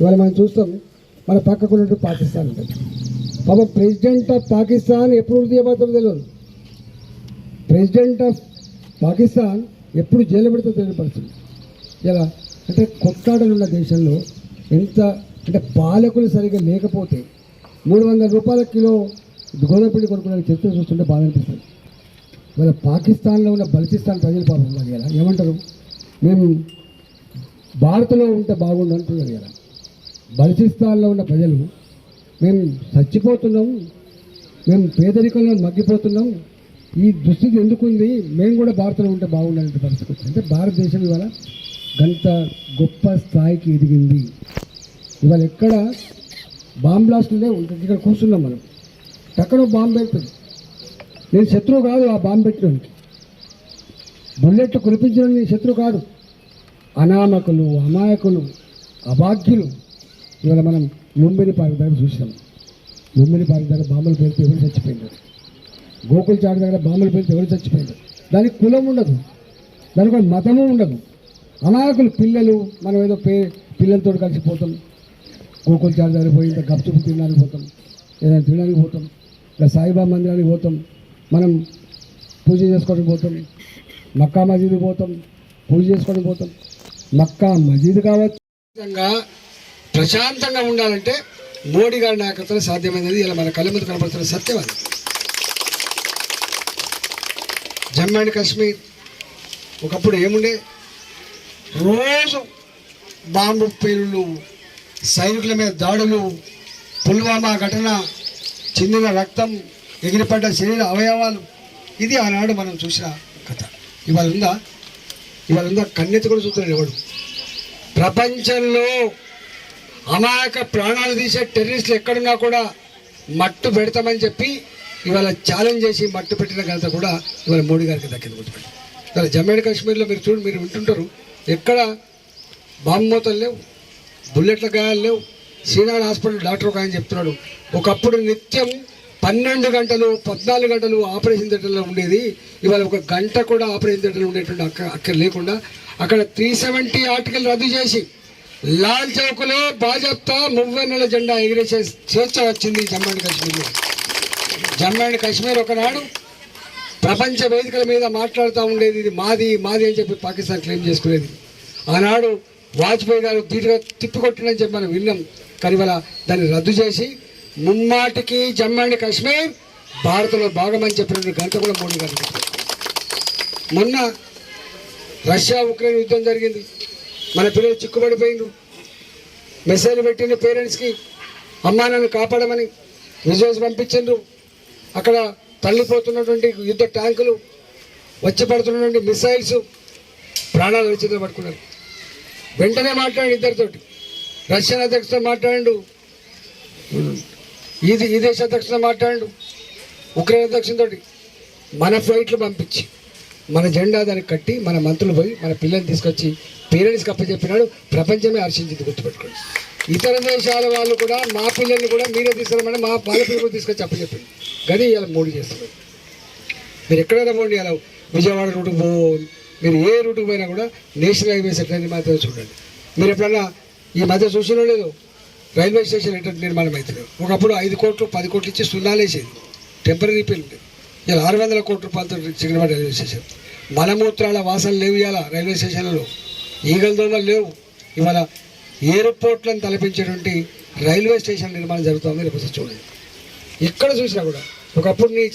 ఇవాళ మనం చూస్తాం మన పక్కకు ఉన్నట్టు పాకిస్తాన్ ఉంటుంది. పాప ప్రెసిడెంట్ ఆఫ్ పాకిస్తాన్ ఎప్పుడు వృద్ధి తెలియదు ప్రెసిడెంట్ ఆఫ్ పాకిస్తాన్ ఎప్పుడు జైలు పెడితే తెలియని పరిస్థితి. ఇలా అంటే కొట్లాడలు దేశంలో ఎంత అంటే పాలకులు సరిగ్గా లేకపోతే మూడు వందల రూపాయల కిలో గోధుమపిండి కొనుక్కునే చర్చ చూస్తుంటే బాధ అనిపిస్తుంది. ఇవాళ పాకిస్తాన్లో ఉన్న బలిచిస్తాన్ ప్రజలు పాపం ఉన్నారు ఇలా ఏమంటారు? మేము భారత్లో ఉంటే బాగుండు అంటున్నారు ఇలా బలిచిస్తాన్లో ఉన్న ప్రజలు మేము చచ్చిపోతున్నాం మేము పేదరికంలో మగ్గిపోతున్నాం. ఈ దుస్థితి ఎందుకుంది? మేము కూడా భారత్లో ఉంటే బాగుండాలంటే పరిస్థితి అంటే భారతదేశం ఇవాళ గంత గొప్ప స్థాయికి ఎదిగింది. ఇవాళ ఎక్కడ బాంబ్ ఉంటుంది. ఇక్కడ కూర్చున్నాం మనం. టక్కన బాంబు పెడుతుంది నేను శత్రువు కాదు ఆ బాంబు పెట్టడానికి బుల్లెట్ కురిపించడం నేను శత్రువు కాదు. అనామకులు అమాయకులు అభాగ్యులు. ఇవాళ మనం లుంబిని పార్క్ దగ్గర చూసినాం లుంబిని పార్క్ దగ్గర బాంబులు పేరుతో ఎవరు చచ్చిపోయినారు గోకుల్ చాట్ దగ్గర బాంబులు పేరుతో ఎవరు చచ్చిపోయినారు దానికి కులం ఉండదు. దానికి ఒక మతము ఉండదు. అనాయకులు పిల్లలు మనం ఏదో పే పిల్లలతో కలిసిపోతాం గోకుల్ చాట్ దగ్గర పోయి ఇంకా గప్చుపు తినడానికి పోతాం. ఏదైనా తినడానికి పోతాం. ఇంకా సాయిబాబా మందిరానికి పోతాం. మనం పూజ చేసుకోవడానికి పోతాం. మక్కా మసీదు పోతాం. పూజ చేసుకోవడానికి పోతాం. మక్కా మసీదు కావచ్చు. ప్రశాంతంగా ఉండాలంటే మోడీ గారి నాయకత్వం సాధ్యమైనది. ఇలా మన కళ్ళ ముందు కనబడుతున్న సత్యం అది. జమ్మూ అండ్ కాశ్మీర్ ఒకప్పుడు ఏముండే? రోజు బాంబు పేలుళ్ళు సైనికుల మీద దాడులు పుల్వామా ఘటన చిందిన రక్తం ఎగిరిపడ్డ శరీర అవయవాలు. ఇది ఆనాడు మనం చూసిన కథ. ఇవాళ ఉందా? ఇవాళ ఉందా? కన్నెత్తి కూడా చూస్తున్నాడు ఎవడు? ప్రపంచంలో అమాయక ప్రాణాలు తీసే టెర్రరిస్టులు ఎక్కడున్నా కూడా మట్టు పెడతామని చెప్పి ఇవాళ ఛాలెంజ్ చేసి మట్టు పెట్టిన ఘనత కూడా ఇవాళ మోడీ గారికి దక్కింది గుర్తుపెట్టి ఇవాళ జమ్మూ అండ్ కాశ్మీర్లో మీరు చూడు మీరు వింటుంటారు. ఎక్కడ బాంబు మూతలు లేవు బుల్లెట్ల గాయాలు లేవు. శ్రీనాథ్ హాస్పిటల్ డాక్టర్ ఒక ఆయన చెప్తున్నాడు ఒకప్పుడు నిత్యం పన్నెండు గంటలు పద్నాలుగు గంటలు ఆపరేషన్ థియేటర్లో ఉండేది. ఇవాళ ఒక గంట కూడా ఆపరేషన్ థియేటర్లో ఉండేటువంటి అక్క అక్కడ లేకుండా అక్కడ త్రీ సెవెంటీ ఆర్టికల్ రద్దు చేసి లాల్ చౌక్లో భాజపా మువ్వెన్నెల జెండా ఎగిరేసే స్వేచ్ఛ వచ్చింది జమ్మూ అండ్ కాశ్మీర్లో. జమ్మూ అండ్ కాశ్మీర్ ఒకనాడు ప్రపంచ వేదికల మీద మాట్లాడుతూ ఉండేది ఇది మాది మాది అని చెప్పి పాకిస్తాన్ క్లెయిమ్ చేసుకునేది. ఆనాడు వాజ్పేయి గారు ధీటుగా తిప్పికొట్టినని చెప్పి మనం విన్నాం. కానీ ఇవాళ దాన్ని రద్దు చేసి ముమ్మాటికి జమ్మూ అండ్ కాశ్మీర్ భారత్లో భాగమని చెప్పిన ఘనత కూడా మోడీ గారు మొన్న రష్యా ఉక్రెయిన్ యుద్ధం జరిగింది. మన పిల్లలు చిక్కుబడిపోయిండు మెసేజ్ పెట్టిన పేరెంట్స్కి అమ్మా నన్ను కాపాడమని విజువల్స్ పంపించిండ్రు. అక్కడ తల్లిపోతున్నటువంటి యుద్ధ ట్యాంకులు వచ్చి పడుతున్నటువంటి మిసైల్స్ ప్రాణాలు వచ్చి పట్టుకున్నారు. వెంటనే మాట్లాడి ఇద్దరితోటి. రష్యన్ అధ్యక్షుతో మాట్లాడు. ఈ దేశ అధ్యక్షుతో మాట్లాడు. ఉక్రెయిన్ అధ్యక్షునితో మన ఫ్లైట్లు పంపించి. మన జెండా దానికి కట్టి మన మంత్రులు పోయి మన పిల్లల్ని తీసుకొచ్చి పేరెంట్స్కి అప్పచెప్పినాడు. ప్రపంచమే హర్షించింది గుర్తుపెట్టుకోండి. ఇతర దేశాల వాళ్ళు కూడా మా పిల్లల్ని కూడా మీరే తీసుకురమ్మని మా బాల పిల్లలు కూడా తీసుకొచ్చి అప్పచెప్పింది. గది ఇలా మూడు చేస్తున్నారు. మీరు ఎక్కడైనా పోండి అలా విజయవాడ రూటుకు పో మీరు ఏ రూటుకు పోయినా కూడా నేషనల్ హైవేస్ ఎట్లా మాత్రమే చూడండి. మీరు ఎప్పుడన్నా ఈ మధ్య చూసినా లేదు? రైల్వే స్టేషన్ ఎటువంటి నిర్మాణం అవుతుంది ఒకప్పుడు ఐదు కోట్లు పది కోట్లు ఇచ్చి సున్నాలేసేది టెంపరీ టెంపరీ ఉండేది ఇలా ఆరు వందల కోట్ల రూపాయలతో సికింద్రాబాద్ రైల్వే స్టేషన్ మలమూత్రాల వాసన లేవు ఇవాళ రైల్వే స్టేషన్లలో. ఈగల దోమలు లేవు. ఇవాళ ఎయిర్పోర్ట్లను తలపించేటువంటి రైల్వే స్టేషన్ నిర్మాణం జరుగుతుంది. రేపు చూడండి. ఎక్కడ చూసినా కూడా ఒకప్పుడు నీ